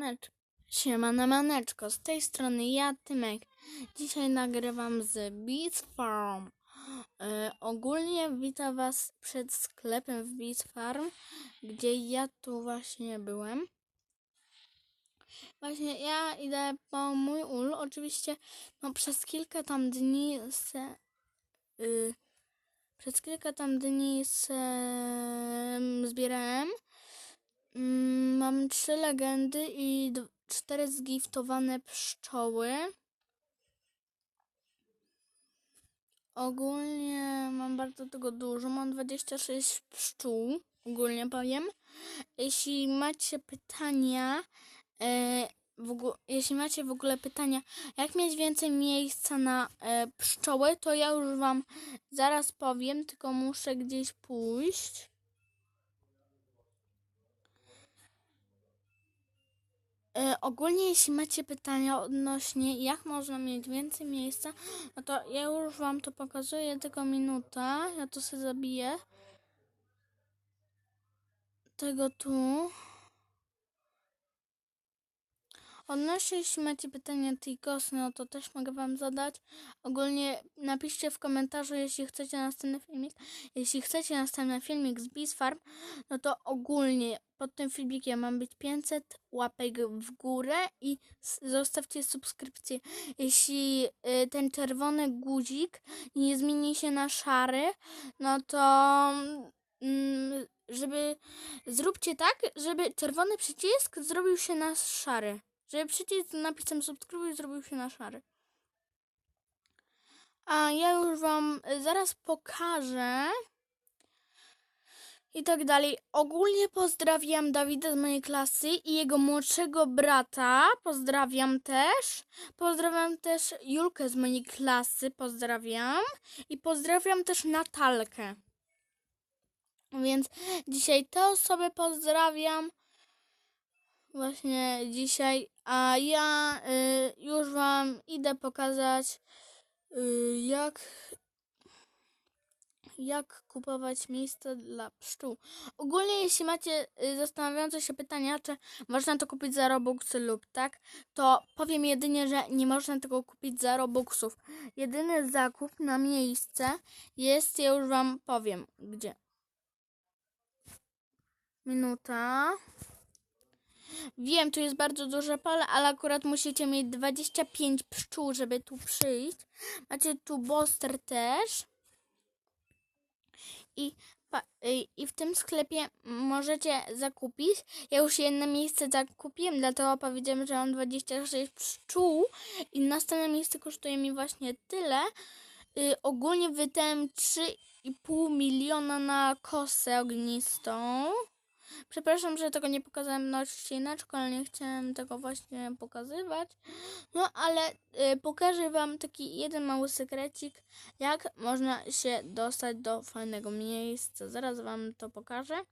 Manecz. Siemano maneczko, z tej strony ja, Tymek. Dzisiaj nagrywam z Beats Farm. E, ogólnie witam was przed sklepem w Beats Farm, gdzie ja tu właśnie byłem. Właśnie ja idę po mój ul. Oczywiście no, przez kilka tam dni se... Y, przez kilka tam dni se zbierałem. Mm, Mam trzy legendy i cztery zgiftowane pszczoły. Ogólnie mam bardzo tego dużo. Mam 26 pszczół. Ogólnie powiem. Jeśli macie pytania, e, w ogó- jeśli macie w ogóle pytania, jak mieć więcej miejsca na e, pszczoły, to ja już wam zaraz powiem, tylko muszę gdzieś pójść. Ogólnie, jeśli macie pytania odnośnie, jak można mieć więcej miejsca, no to ja już Wam to pokazuję, tylko minuta. Ja to sobie zabiję. Tego tu. Odnośnie, jeśli macie pytania kosy, no to też mogę Wam zadać. Ogólnie napiszcie w komentarzu, jeśli chcecie następny filmik. Jeśli chcecie następny filmik z Bees Farm, no to ogólnie pod tym filmikiem mam być 500 łapek w górę i zostawcie subskrypcję. Jeśli y, ten czerwony guzik nie zmieni się na szary, no to mm, żeby zróbcie tak, żeby czerwony przycisk zrobił się na szary. Żeby przycisk z napisem subskrybuj zrobił się na szary. A ja już wam y, zaraz pokażę i tak dalej. Ogólnie pozdrawiam Dawida z mojej klasy i jego młodszego brata. Pozdrawiam też. Pozdrawiam też Julkę z mojej klasy. Pozdrawiam. I pozdrawiam też Natalkę. Więc dzisiaj te osoby pozdrawiam. Właśnie dzisiaj. A ja y, już wam idę pokazać y, jak jak kupować miejsce dla pszczół. Ogólnie jeśli macie y, zastanawiające się pytania, czy można to kupić za Robuxy lub tak, to powiem jedynie, że nie można tego kupić za Robuxów. Jedyny zakup na miejsce jest, ja już wam powiem, gdzie. Minuta. Wiem, tu jest bardzo duże pole, ale akurat musicie mieć 25 pszczół, żeby tu przyjść. Macie tu boster też. I, y, I w tym sklepie możecie zakupić. Ja już jedno miejsce zakupiłem, dlatego powiedziałem, że mam 26 pszczół i następne miejsce kosztuje mi właśnie tyle. Y, ogólnie wydałem 3,5 miliona na kosę ognistą. Przepraszam, że tego nie pokazałem na odcineczku, ale nie chciałem tego właśnie pokazywać. No, ale y, pokażę Wam taki jeden mały sekrecik, jak można się dostać do fajnego miejsca. Zaraz Wam to pokażę.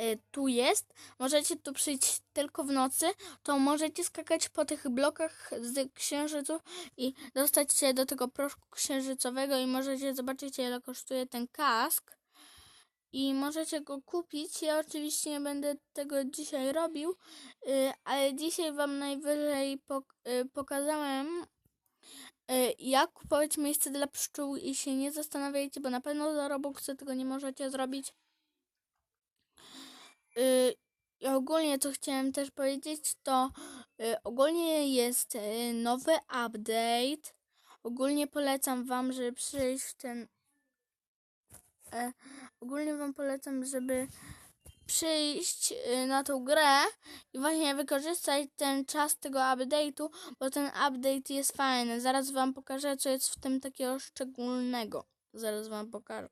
Y, tu jest. Możecie tu przyjść tylko w nocy. To możecie skakać po tych blokach z księżycu i dostać się do tego proszku księżycowego i możecie zobaczyć ile kosztuje ten kask i możecie go kupić. Ja oczywiście nie będę tego dzisiaj robił, y, ale dzisiaj Wam najwyżej pok- y, pokazałem, y, jak kupować miejsce dla pszczół i się nie zastanawiajcie, bo na pewno za Robuxy tego nie możecie zrobić. I ogólnie co chciałem też powiedzieć, to ogólnie jest nowy update. Ogólnie polecam Wam, żeby przyjść w ten e, ogólnie wam polecam, żeby przyjść y, na tą grę i właśnie wykorzystać ten czas tego update'u, bo ten update jest fajny. Zaraz wam pokażę, co jest w tym takiego szczególnego. Zaraz wam pokażę.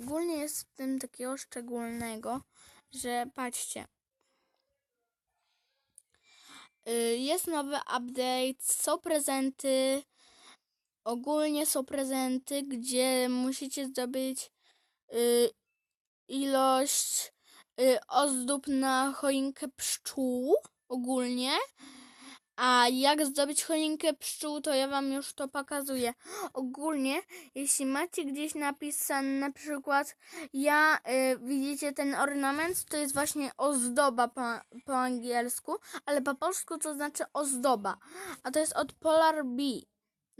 Ogólnie jest w tym takiego szczególnego, że patrzcie. Y, Jest nowy update, są prezenty, ogólnie są prezenty, gdzie musicie zdobyć y, ilość y, ozdób na choinkę pszczół ogólnie. A jak zdobyć choinkę pszczół, to ja wam już to pokazuję. Ogólnie, jeśli macie gdzieś napisane na przykład ja, y, widzicie ten ornament, to jest właśnie ozdoba po, po angielsku, ale po polsku to znaczy ozdoba. A to jest od Polar Bee.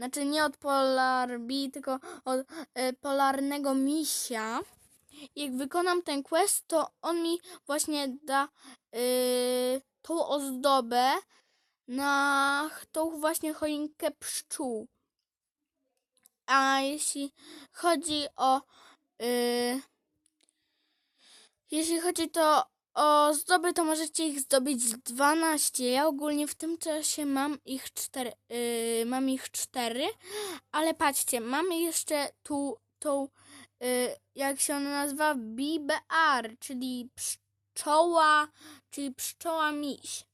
Znaczy nie od Polar Bee, tylko od y, polarnego misia. Jak wykonam ten quest, to on mi właśnie da y, tą ozdobę na tą właśnie choinkę pszczół. A jeśli chodzi o y, jeśli chodzi to o zdoby, to możecie ich zdobyć 12. Ja ogólnie w tym czasie mam ich 4, y, mam ich 4, ale patrzcie, mamy jeszcze tu tą y, jak się ona nazywa BBR, czyli pszczoła, czyli pszczoła miś.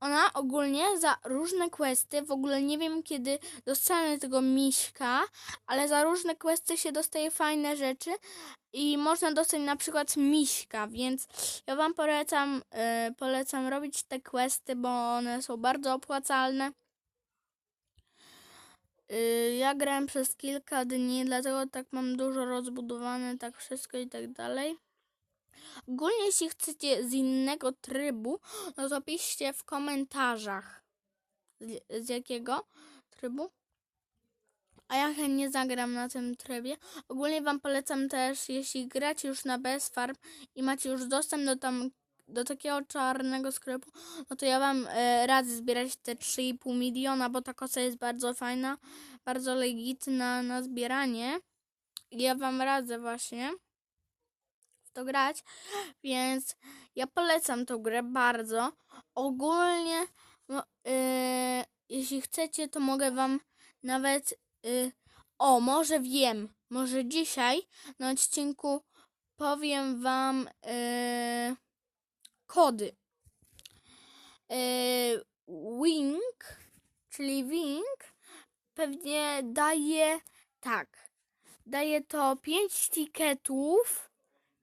Ona ogólnie za różne questy, w ogóle nie wiem kiedy dostanę tego miśka, ale za różne questy się dostaje fajne rzeczy i można dostać na przykład miśka, więc ja wam polecam, yy, polecam robić te questy, bo one są bardzo opłacalne. Yy, ja grałem przez kilka dni, dlatego tak mam dużo rozbudowane, tak wszystko i tak dalej. Ogólnie jeśli chcecie z innego trybu, no to piszcie w komentarzach z, jakiego trybu. A ja chętnie zagram na tym trybie. Ogólnie wam polecam też, jeśli gracie już na Best Farm i macie już dostęp do tam do takiego czarnego sklepu, no to ja wam e, radzę zbierać te 3,5 miliona, bo ta kosa jest bardzo fajna, bardzo legitna na zbieranie. I ja wam radzę właśnie to grać, więc ja polecam tą grę bardzo. Ogólnie, no, e, jeśli chcecie, to mogę wam nawet, e, o, może wiem, może dzisiaj na odcinku powiem wam, e, kody. Yy, wing, czyli wing, pewnie daje tak. Daje to 5 tiketów,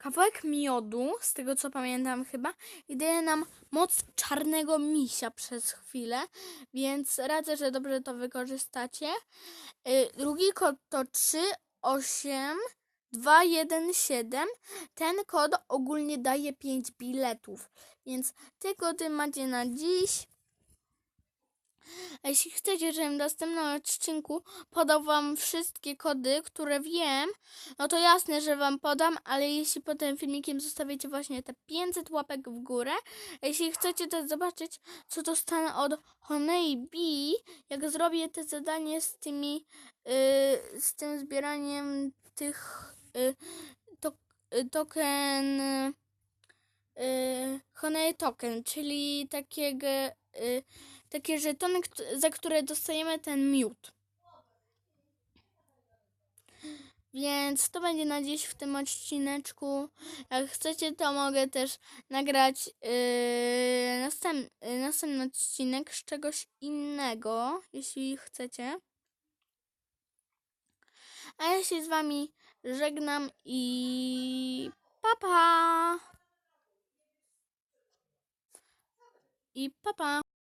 kawałek miodu, z tego co pamiętam chyba, i daje nam moc czarnego misia przez chwilę, więc radzę, że dobrze to wykorzystacie. Yy, drugi kod to 3, 8, 217. Ten kod ogólnie daje 5 biletów, więc te kody macie na dziś. A jeśli chcecie, żebym w następnym odcinku podał wam wszystkie kody, które wiem, no to jasne, że wam podam, ale jeśli pod tym filmikiem zostawicie właśnie te 500 łapek w górę, a jeśli chcecie też zobaczyć, co dostanę od Honey Bee, jak zrobię te zadanie z tymi, yy, z tym zbieraniem tych y, to, y, token y, Honey Token, czyli takiego, y, takie żetony, za które dostajemy ten miód. Więc to będzie na dziś w tym odcineczku. Jak chcecie, to mogę też nagrać yy, następ, yy, następny odcinek z czegoś innego, jeśli chcecie. A ja się z wami żegnam i papa. Pa. I papa. Pa.